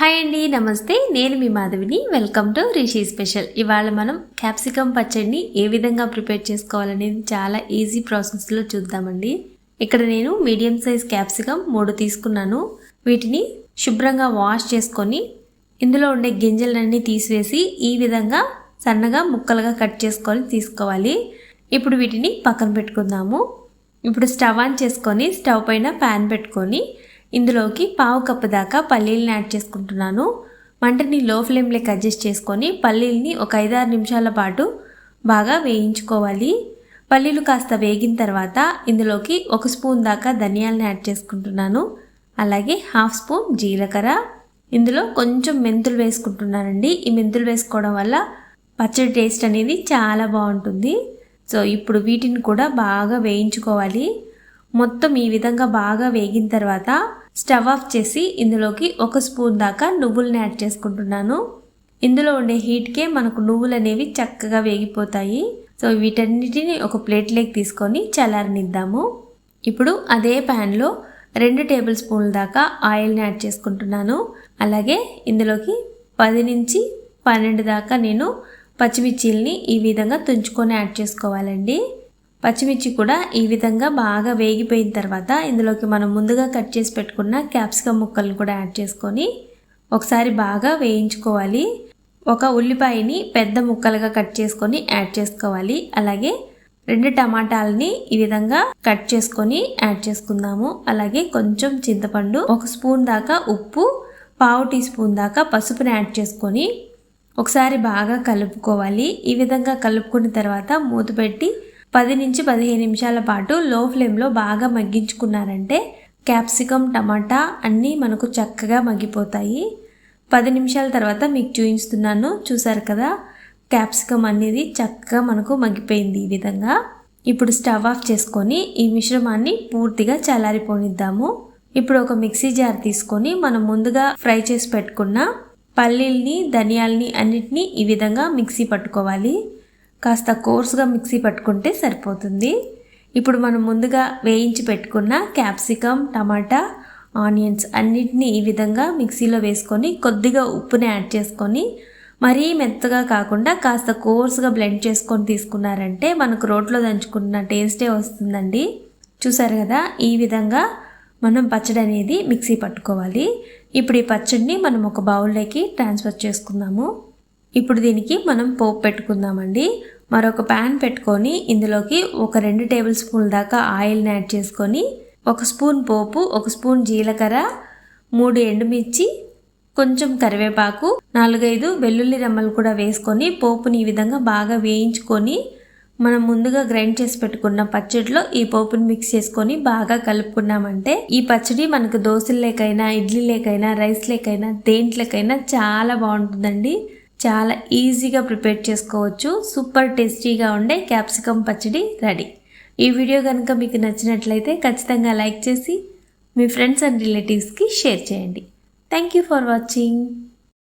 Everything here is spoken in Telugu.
హాయ్ అండి నమస్తే. నేను మీ మాధవిని. వెల్కమ్ టు రిషి స్పెషల్ ఇవాళ మనం క్యాప్సికమ్ పచ్చడిని ఏ విధంగా ప్రిపేర్ చేసుకోవాలనేది చాలా ఈజీ ప్రాసెస్లో చూద్దామండి. ఇక్కడ నేను మీడియం సైజ్ క్యాప్సికమ్ మూడు తీసుకున్నాను. వీటిని శుభ్రంగా వాష్ చేసుకొని ఇందులో ఉండే గింజలన్నీ తీసివేసి ఈ విధంగా సన్నగా ముక్కలుగా కట్ చేసుకొని తీసుకోవాలి. ఇప్పుడు వీటిని పక్కన పెట్టుకుందాము. ఇప్పుడు స్టవ్ ఆన్ చేసుకొని స్టవ్ పైన ప్యాన్ పెట్టుకొని ఇందులోకి పావు కప్పు దాకా పల్లీలను యాడ్ చేసుకుంటున్నాను. మంటని లో ఫ్లేమ్లోకి అడ్జస్ట్ చేసుకొని పల్లీల్ని ఒక ఐదారు నిమిషాల పాటు బాగా వేయించుకోవాలి. పల్లీలు కాస్త వేగిన తర్వాత ఇందులోకి ఒక స్పూన్ దాకా ధనియాలను యాడ్ చేసుకుంటున్నాను. అలాగే హాఫ్ స్పూన్ జీలకర్ర. ఇందులో కొంచెం మెంతులు వేసుకుంటున్నానండి. ఈ మెంతులు వేసుకోవడం వల్ల పచ్చడి టేస్ట్ అనేది చాలా బాగుంటుంది. సో ఇప్పుడు వీటిని కూడా బాగా వేయించుకోవాలి. మొత్తం ఈ విధంగా బాగా వేగిన తర్వాత స్టవ్ ఆఫ్ చేసి ఇందులోకి ఒక స్పూన్ దాకా నువ్వులను యాడ్ చేసుకుంటున్నాను. ఇందులో ఉండే హీట్కే మనకు నువ్వులు అనేవి చక్కగా వేగిపోతాయి. సో వీటన్నిటిని ఒక ప్లేట్లోకి తీసుకొని చల్లారనిద్దాము. ఇప్పుడు అదే ప్యాన్లో రెండు టేబుల్ స్పూన్ల దాకా ఆయిల్ని యాడ్ చేసుకుంటున్నాను. అలాగే ఇందులోకి పది నుంచి పన్నెండు దాకా నేను పచ్చిమిర్చిల్ని ఈ విధంగా తుంచుకొని యాడ్ చేసుకోవాలండి. పచ్చిమిర్చి కూడా ఈ విధంగా బాగా వేగిపోయిన తర్వాత ఇందులోకి మనం ముందుగా కట్ చేసి పెట్టుకున్న క్యాప్సికమ్ ముక్కలను కూడా యాడ్ చేసుకొని ఒకసారి బాగా వేయించుకోవాలి. ఒక ఉల్లిపాయని పెద్ద ముక్కలుగా కట్ చేసుకొని యాడ్ చేసుకోవాలి. అలాగే రెండు టమాటాలని ఈ విధంగా కట్ చేసుకొని యాడ్ చేసుకుందాము. అలాగే కొంచెం చింతపండు ఒక స్పూన్ దాకా ఉప్పు పావు టీ స్పూన్ దాకా పసుపుని యాడ్ చేసుకొని ఒకసారి బాగా కలుపుకోవాలి. ఈ విధంగా కలుపుకున్న తర్వాత మూత పెట్టి పది నుంచి పదిహేను నిమిషాల పాటు లో ఫ్లేమ్లో బాగా మగ్గించుకున్నారంటే క్యాప్సికమ్ టమాటా అన్నీ మనకు చక్కగా మగ్గిపోతాయి. పది నిమిషాల తర్వాత మీకు చూపిస్తున్నాను. చూసారు కదా? క్యాప్సికమ్ అనేది చక్కగా మనకు మగ్గిపోయింది ఈ విధంగా. ఇప్పుడు స్టవ్ ఆఫ్ చేసుకొని ఈ మిశ్రమాన్ని పూర్తిగా చల్లారిపోనిద్దాము. ఇప్పుడు ఒక మిక్సీ జార్ తీసుకొని మనం ముందుగా ఫ్రై చేసి పెట్టుకున్న పల్లీల్ని ధనియాల్ని అన్నిటినీ ఈ విధంగా మిక్సీ పట్టుకోవాలి. కాస్త కోర్సుగా మిక్సీ పట్టుకుంటే సరిపోతుంది. ఇప్పుడు మనం ముందుగా వేయించి పెట్టుకున్న క్యాప్సికమ్ టమాటా ఆనియన్స్ అన్నిటినీ ఈ విధంగా మిక్సీలో వేసుకొని కొద్దిగా ఉప్పుని యాడ్ చేసుకొని మరీ మెత్తగా కాకుండా కాస్త కోర్సుగా బ్లెండ్ చేసుకొని తీసుకున్నారంటే మనకు రోట్లో దంచుకున్న టేస్టే వస్తుందండి. చూసారు కదా ఈ విధంగా మనం పచ్చడి అనేది మిక్సీ పట్టుకోవాలి. ఇప్పుడు ఈ పచ్చడిని మనం ఒక బౌల్లోకి ట్రాన్స్ఫర్ చేసుకుందాము. ఇప్పుడు దీనికి మనం పోపు పెట్టుకుందామండి. మరొక ప్యాన్ పెట్టుకొని ఇందులోకి ఒక రెండు టేబుల్ స్పూన్ దాకా ఆయిల్ని యాడ్ చేసుకొని ఒక స్పూన్ పోపు ఒక స్పూన్ జీలకర్ర మూడు ఎండుమిర్చి కొంచెం కరివేపాకు నాలుగైదు వెల్లుల్లి రెమ్మలు కూడా వేసుకొని పోపుని ఈ విధంగా బాగా వేయించుకొని మనం ముందుగా గ్రైండ్ చేసి పెట్టుకున్న పచ్చడిలో ఈ పోపుని మిక్స్ చేసుకొని బాగా కలుపుకున్నామంటే ఈ పచ్చడి మనకు దోశలేకైనా ఇడ్లీ లేకైనా రైస్ లేకైనా దేంట్లోకైనా చాలా బాగుంటుందండి. చాలా ఈజీగా ప్రిపేర్ చేసుకోవచ్చు. సూపర్ టేస్టీగా ఉండే క్యాప్సికమ్ పచ్చడి రెడీ. ఈ వీడియో కనుక మీకు నచ్చినట్లయితే ఖచ్చితంగా లైక్ చేసి మీ ఫ్రెండ్స్ అండ్ రిలేటివ్స్కి షేర్ చేయండి. Thank you for watching